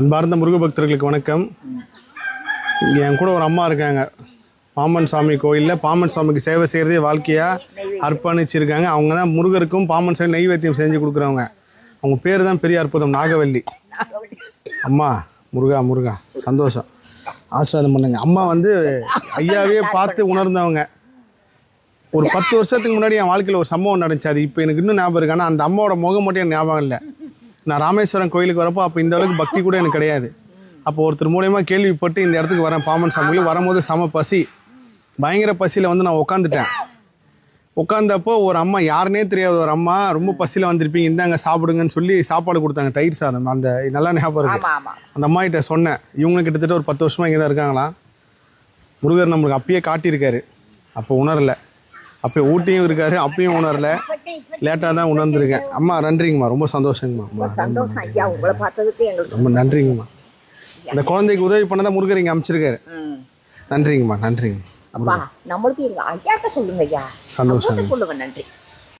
அன்பார்ந்த முருக பக்தர்களுக்கு வணக்கம். இங்கே என் கூட ஒரு அம்மா இருக்காங்க. பாம்பன் சாமி கோயிலில் பாம்பன் சாமிக்கு சேவை செய்கிறதே வாழ்க்கையாக அர்ப்பணிச்சிருக்காங்க. அவங்க தான் முருகருக்கும் பாமன் சாமி நெய்வேத்தியம் செஞ்சு கொடுக்குறவங்க. அவங்க பேர் தான் பெரிய அற்புதம் நாகவல்லி. அம்மா முருகா முருகா சந்தோஷம். ஆசீர்வாதம் பண்ணுங்க. அம்மா வந்து ஐயாவே பார்த்து உணர்ந்தவங்க. ஒரு பத்து வருஷத்துக்கு முன்னாடி என் வாழ்க்கையில் ஒரு சம்பவம் நடந்துச்சு. அது இப்போ எனக்கு இன்னும் ஞாபகம் இருக்கு. ஆனால் அந்த அம்மாவோட முகம் மட்டும் எனக்கு ஞாபகம் இல்லை. நான் ராமேஸ்வரம் கோயிலுக்கு வரப்போ அப்போ இந்த அளவுக்கு பக்தி கூட எனக்கு கிடையாது. அப்போ ஒருத்தர் மூலயமா கேள்விப்பட்டு இந்த இடத்துக்கு வரேன் பாமன் சாமியில் வரும்போது செம பசி. பயங்கர பசியில் வந்து நான் உட்காந்துட்டேன் உட்காந்தப்போ ஒரு அம்மா யாருனே தெரியாத ஒரு அம்மா ரொம்ப பசியில் வந்திருப்பீங்க இந்தாங்க சாப்பிடுங்கன்னு சொல்லி சாப்பாடு கொடுத்தாங்க தயிர் சாதம். அந்த நல்லா ஞாபகம் இருக்கு. அந்த அம்மா கிட்ட சொன்னேன் இவங்களும் கிட்டத்தட்ட ஒரு பத்து வருஷமா இங்கே தான் இருக்காங்களாம். முருகர் நம்மளுக்கு அப்பயே காட்டியிருக்காரு. அப்போ உணரல. அப்போ ஊட்டியும் இருக்காரு அப்பயும் உணரல. லேட்டாக தான் உணர்ந்திருக்கேன். அம்மா நன்றிங்கம்மா. ரொம்ப சந்தோஷங்கம்மா. அம்மா சந்தோஷம் ஐயா. உங்களை பார்த்ததுக்கு எங்களுக்கு ரொம்ப நன்றிங்கம்மா. இந்த குழந்தைக்கு உதவி பண்ணதான் முருகர் இங்கே அமைச்சிருக்காரு. நன்றிங்கம்மா நன்றிங்க அப்பா நம்மளுக்கு ஐயாட்ட சொல்லுங்க ஐயா. சந்தோஷம். சொல்லுங்க நன்றி.